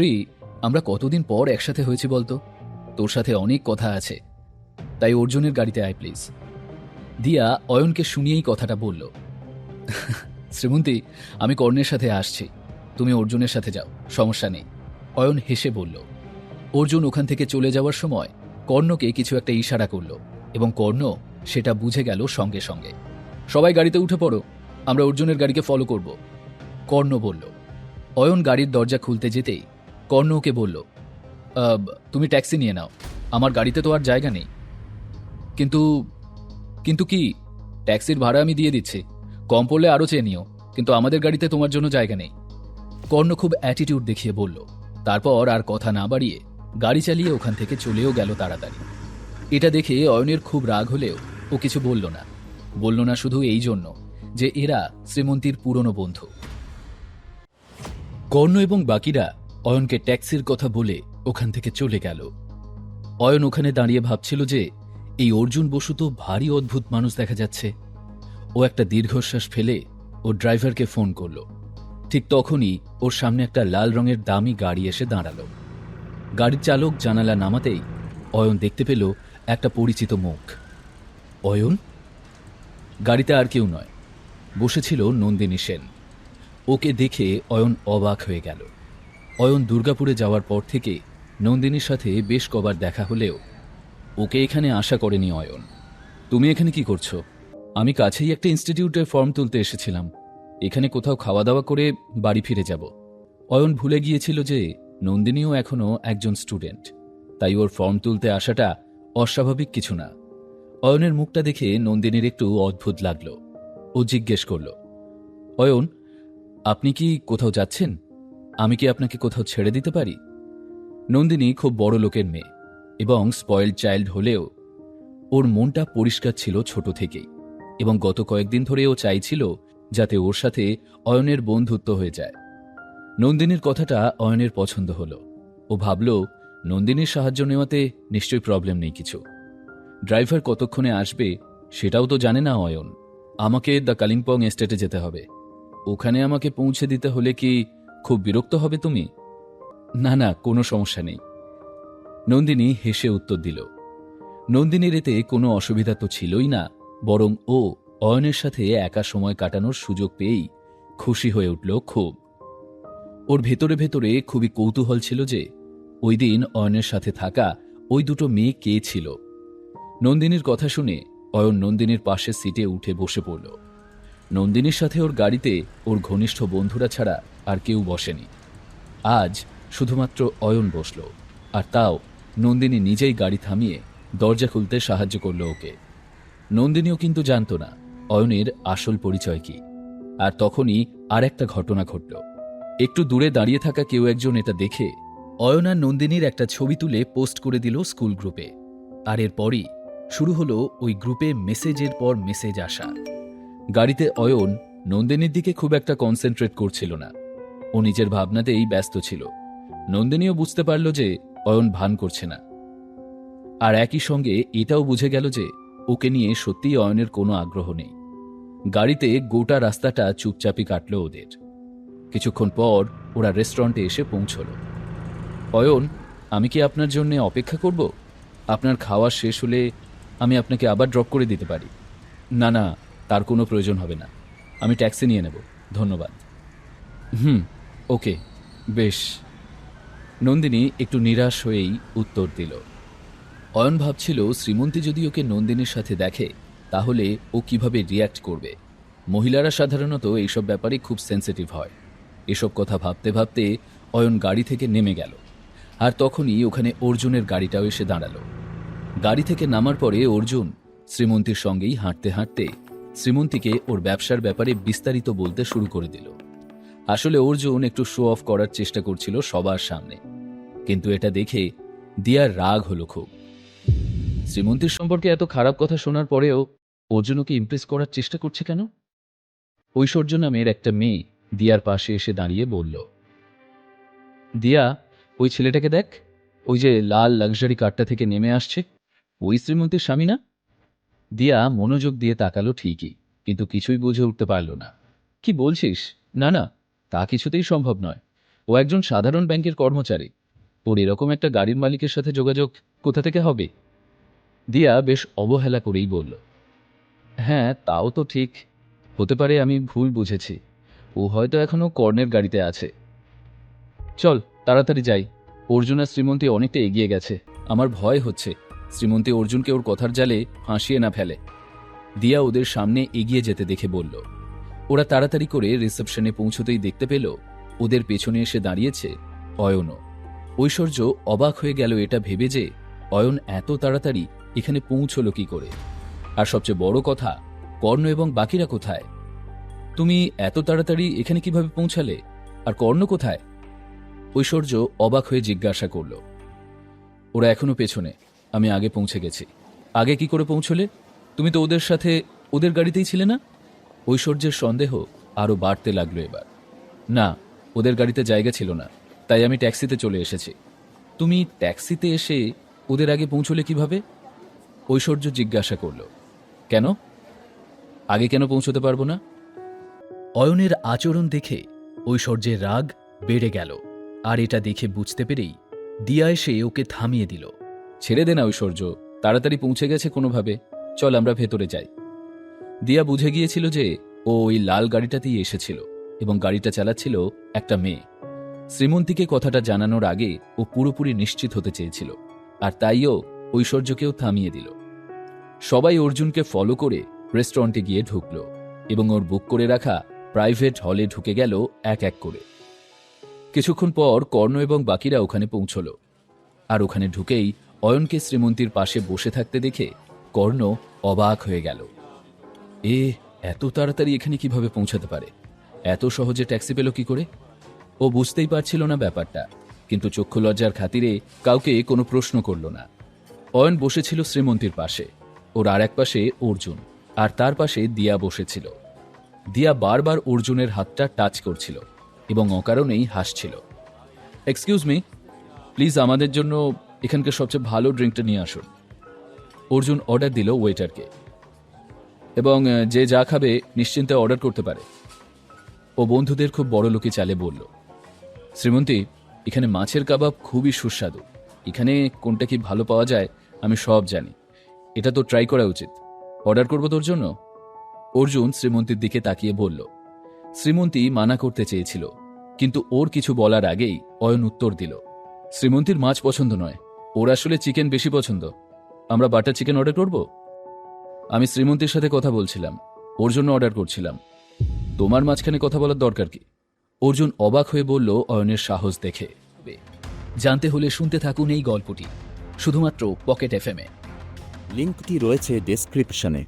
শ্রী আমরা কতদিন পর একসাথে হয়েছি বলতো? তোর সাথে অনেক কথা আছে। তাই অর্জুনের গাড়িতে আয়, প্লিজ। দিয়া অয়নকে শুনিয়েই কথাটা বলল। শ্রীমন্তী, আমি কর্ণের সাথে আসছি। তুমি অর্জুনের সাথে যাও, সমস্যা নেই। অয়ন হেসে বলল। অর্জুন ওখান থেকে চলে যাওয়ার সময় কর্ণকে কিছু একটা ইশারা করল এবং কর্ণ সেটা বুঝে গেল সঙ্গে সঙ্গে। সবাই গাড়িতে উঠে পড়ো, আমরা অর্জুনের গাড়িকে ফলো করব। কর্ণ বলল, অয়ন গাড়ির দরজা খুলতে যেতেই কর্ণ ওকে বলল "আব, তুমি ট্যাক্সি নিয়ে নাও আমার গাড়িতে তো আর জায়গা নেই। কিন্তু কিন্তু কি ট্যাক্সির ভাড়া আমি দিয়ে দিচ্ছি কম পড়লে আরও চেয়ে নিও কিন্তু আমাদের গাড়িতে তোমার জন্য জায়গা নেই। কর্ণ খুব অ্যাটিটিউড দেখিয়ে বলল তারপর আর কথা না বাড়িয়ে গাড়ি চালিয়ে ওখান থেকে চলেও গেল তাড়াতাড়ি। এটা দেখে অয়নের খুব রাগ হলেও ও কিছু বলল না। বলল না শুধু এই জন্য যে এরা শ্রীমন্তীর পুরনো বন্ধু। কর্ণ এবং বাকিরা অয়নকে ট্যাক্সির কথা বলে ওখান থেকে চলে গেল। অয়ন ওখানে দাঁড়িয়ে ভাবছিল যে এই অর্জুন বসু তো ভারী অদ্ভুত মানুষ দেখা যাচ্ছে। ও একটা দীর্ঘশ্বাস ফেলে ও ড্রাইভারকে ফোন করল। ঠিক তখনই ওর সামনে একটা লাল রঙের দামি গাড়ি এসে দাঁড়াল। গাড়ির চালক জানালা নামাতেই অয়ন দেখতে পেল একটা পরিচিত মুখ। অয়ন? গাড়িতে আর কেউ নয়। বসেছিল নন্দিনী সেন। ওকে দেখে অয়ন অবাক হয়ে গেল। অয়ন দুর্গাপুরে যাওয়ার পর থেকে নন্দিনীর সাথে বেশ কবার দেখা হলেও ওকে এখানে আশা করেনি অয়ন। তুমি এখানে কি করছ? আমি কাছেই একটা ইনস্টিটিউটের ফর্ম তুলতে এসেছিলাম। এখানে কোথাও খাওয়া দাওয়া করে বাড়ি ফিরে যাব। অয়ন ভুলে গিয়েছিল যে নন্দিনীও এখনও একজন স্টুডেন্ট। তাই ওর ফর্ম তুলতে আসাটা অস্বাভাবিক কিছু না। অয়নের মুখটা দেখে নন্দিনীর একটু অদ্ভুত লাগল। ও জিজ্ঞেস করল, অয়ন, আপনি কি কোথাও যাচ্ছেন? আমি কি আপনাকে কোথাও ছেড়ে দিতে পারি? নন্দিনী খুব বড় লোকের মেয়ে এবং স্পয়েল চাইল্ড হলেও ওর মনটা পরিষ্কার ছিল ছোট থেকেই এবং গত কয়েকদিন ধরে ও চাইছিল যাতে ওর সাথে অয়নের বন্ধুত্ব হয়ে যায়। নন্দিনীর কথাটা অয়নের পছন্দ হলো। ও ভাবল, নন্দিনীর সাহায্য নেওয়াতে নিশ্চয়ই প্রবলেম নেই কিছু। ড্রাইভার কতক্ষণে আসবে সেটাও তো জানে না অয়ন। আমাকে দ্য কালিম্পং এস্টেটে যেতে হবে। ওখানে আমাকে পৌঁছে দিতে হলে কি খুব বিরক্ত হবে তুমি? না না, কোনো সমস্যা নেই। নন্দিনী হেসে উত্তর দিল, নন্দিনীর এতে কোনো অসুবিধা তো ছিলই না, বরং ও অয়নের সাথে একা সময় কাটানোর সুযোগ পেয়েই খুশি হয়ে উঠল খুব। ওর ভেতরে ভেতরে খুবই কৌতূহল ছিল যে ওই দিন অয়নের সাথে থাকা ওই দুটো মেয়ে কে ছিল। নন্দিনীর কথা শুনে অয়ন নন্দিনীর পাশে সিটে উঠে বসে পড়ল। নন্দিনীর সাথে ওর গাড়িতে ওর ঘনিষ্ঠ বন্ধুরা ছাড়া আর কেউ বসেনি। আজ শুধুমাত্র অয়ন বসল, আর তাও নন্দিনী নিজেই গাড়ি থামিয়ে দরজা খুলতে সাহায্য করল ওকে। নন্দিনীও কিন্তু জানত না অয়নের আসল পরিচয় কি, আর তখনই আর একটা ঘটনা ঘটল। একটু দূরে দাঁড়িয়ে থাকা কেউ একজন এটা দেখে অয়ন আর নন্দিনীর একটা ছবি তুলে পোস্ট করে দিল স্কুল গ্রুপে, আর এরপরই শুরু হলো ওই গ্রুপে মেসেজের পর মেসেজ আসা। গাড়িতে অয়ন নন্দিনীর দিকে খুব একটা কনসেন্ট্রেট করছিল না। ও নিজের ভাবনাতেই ব্যস্ত ছিল। নন্দিনীও বুঝতে পারল যে অয়ন ভান করছে না। আর একই সঙ্গে এটাও বুঝে গেল যে ওকে নিয়ে সত্যিই অয়নের কোনো আগ্রহ নেই। গাড়িতে গোটা রাস্তাটা চুপচাপই কাটল ওদের। কিছুক্ষণ পর ওরা রেস্টুরেন্টে এসে পৌঁছল। অয়ন, আমি কি আপনার জন্য অপেক্ষা করব? আপনার খাওয়া শেষ হলে আমি আপনাকে আবার ড্রপ করে দিতে পারি? না না তার কোনো প্রয়োজন হবে না। আমি ট্যাক্সি নিয়ে নেব। ধন্যবাদ। হুম, ওকে। বেশ। নন্দিনী একটু নিরাশ হয়েই উত্তর দিল। অয়ন ভাবছিল, শ্রীমন্তী যদি ওকে নন্দিনীর সাথে দেখে, তাহলে ও কীভাবে রিয়্যাক্ট করবে? মহিলারা সাধারণত এইসব ব্যাপারে খুব সেন্সিটিভ হয়। এসব কথা ভাবতে ভাবতে অয়ন গাড়ি থেকে নেমে গেল। আর তখনই ওখানে অর্জুনের গাড়িটাও এসে দাঁড়াল। গাড়ি থেকে নামার পরে অর্জুন শ্রীমন্তীর সঙ্গেই হাঁটতে হাঁটতে শ্রীমন্তীকে ওর ব্যবসার ব্যাপারে বিস্তারিত বলতে শুরু করে দিল। আসলে অর্জুন একটু শো অফ করার চেষ্টা করছিল সবার সামনে। কিন্তু এটা দেখে দিয়ার রাগ হলো খুব। শ্রীমন্তীর সম্পর্কে এত খারাপ কথা শোনার পরেও অর্জুন ওকে ইমপ্রেস করার চেষ্টা করছে কেন? ঐশ্বর্য নামের একটা মেয়ে দিয়ার পাশে এসে দাঁড়িয়ে বলল, দিয়া, ওই ছেলেটাকে দেখ। ওই যে লাল লাক্সারি কারটা থেকে নেমে আসছে। ওই শ্রীমন্তীর স্বামী না? দিয়া মনোযোগ দিয়ে তাকালো ঠিকই, কিন্তু কিছুই বুঝে উঠতে পারল না। কি বলছিস? না না, তা কিছুতেই সম্ভব নয়। ও একজন সাধারণ ব্যাংকের কর্মচারী। ওর এরকম একটা গাড়ির মালিকের সাথে যোগাযোগ কোথা থেকে হবে? দিয়া বেশ অবহেলা করেই বলল হ্যাঁ তাও তো ঠিক। হতে পারে আমি ভুল বুঝেছি। ও হয়তো এখনও কর্ণের গাড়িতে আছে। চল, তাড়াতাড়ি যাই। অর্জুন শ্রীমন্তী অনেকটা এগিয়ে গেছে। আমার ভয় হচ্ছে। শ্রীমন্তী অর্জুনকে ওর কথার জালে ফাঁসিয়ে না ফেলে। দিয়া ওদের সামনে এগিয়ে যেতে দেখে বলল, ওরা তাড়াতাড়ি করে রিসেপশনে পৌঁছতেই দেখতে পেল, ওদের পেছনে এসে দাঁড়িয়েছে অয়নও ঐশ্বর্য অবাক হয়ে গেল এটা ভেবে যে অয়ন এত তাড়াতাড়ি এখানে পৌঁছলো কি করে। আর সবচেয়ে বড় কথা, কর্ণ এবং বাকিরা কোথায়? তুমি এত তাড়াতাড়ি এখানে কীভাবে পৌঁছালে? আর কর্ণ কোথায়? ঐশ্বর্য অবাক হয়ে জিজ্ঞাসা করল, ওরা এখনও পেছনে। আমি আগে পৌঁছে গেছি। আগে কি করে পৌঁছলে? তুমি তো ওদের সাথে, ওদের গাড়িতেই ছিলে না? ঐশ্বর্যের সন্দেহ আরও বাড়তে লাগল এবার। না, ওদের গাড়িতে জায়গা ছিল না, তাই আমি ট্যাক্সিতে চলে এসেছি। তুমি ট্যাক্সিতে এসে ওদের আগে পৌঁছলে কীভাবে? ঐশ্বর্য জিজ্ঞাসা করল, কেন? আগে কেন পৌঁছতে পারব না? অয়নের আচরণ দেখে ঐশ্বর্যের রাগ বেড়ে গেল, আর এটা দেখে বুঝতে পেরেই দিয়া এসে ওকে থামিয়ে দিল। ছেড়ে দে না ঐশ্বর্য, তাড়াতাড়ি পৌঁছে গেছে কোনোভাবে। চল আমরা ভেতরে যাই। দিয়া বুঝে গিয়েছিল যে ও ওই লাল গাড়িটাতেই এসেছিল এবং গাড়িটা চালাচ্ছিল একটা মেয়ে। শ্রীমন্তীকে কথাটা জানানোর আগে ও পুরোপুরি নিশ্চিত হতে চেয়েছিল আর তাইও ঐশ্বর্যকেও থামিয়ে দিল। সবাই অর্জুনকে ফলো করে রেস্টুরেন্টে গিয়ে ঢুকল এবং ওর বুক করে রাখা প্রাইভেট হলে ঢুকে গেল এক এক করে। কিছুক্ষণ পর কর্ণ এবং বাকিরা ওখানে পৌঁছল। আর ওখানে ঢুকেই অয়নকে শ্রীমন্তীর পাশে বসে থাকতে দেখে কর্ণ অবাক হয়ে গেল। এ, এত তাড়াতাড়ি এখানে কীভাবে পৌঁছাতে পারে? এত সহজে ট্যাক্সি পেল কি করে? ও বুঝতেই পারছিল না ব্যাপারটা, কিন্তু চক্ষু লজ্জার খাতিরে কাউকে কোনো প্রশ্ন করল না। অয়ন বসেছিল শ্রীমন্তীর পাশে, ওর আর এক পাশে অর্জুন, আর তার পাশে দিয়া বসেছিল। দিয়া বারবার অর্জুনের হাতটা টাচ করছিল এবং অকারণেই হাসছিল। এক্সকিউজ মি প্লিজ আমাদের জন্য এখানকার সবচেয়ে ভালো ড্রিঙ্কটা নিয়ে আসুন। অর্জুন অর্ডার দিল ওয়েটারকে এবং যে যা খাবে নিশ্চিন্তে অর্ডার করতে পারে। ও বন্ধুদের খুব বড় লোকে চালে বলল, শ্রীমন্তী, এখানে মাছের কাবাব খুবই সুস্বাদু। এখানে কোনটা কি ভালো পাওয়া যায় আমি সব জানি। এটা তো ট্রাই করা উচিত। অর্ডার করব তোর জন্য? অর্জুন শ্রীমন্তীর দিকে তাকিয়ে বলল, শ্রীমন্তী মানা করতে চেয়েছিল, কিন্তু ওর কিছু বলার আগেই অয়ন উত্তর দিল, শ্রীমন্তীর মাছ পছন্দ নয়। ওর আসলে চিকেন বেশি পছন্দ। আমরা বাটার চিকেন অর্ডার করব? আমি শ্রীমন্তীর সাথে কথা বলছিলাম। ওর জন্য অর্ডার করছিলাম। তোমার মাঝখানে কথা বলার দরকার কি? অর্জুন অবাক হয়ে বলল, অয়নের সাহস দেখে। জানতে হলে শুনতে থাকুন এই গল্পটি, শুধুমাত্র পকেট এফ এম এ। লিঙ্কটি রয়েছে ডেসক্রিপশনে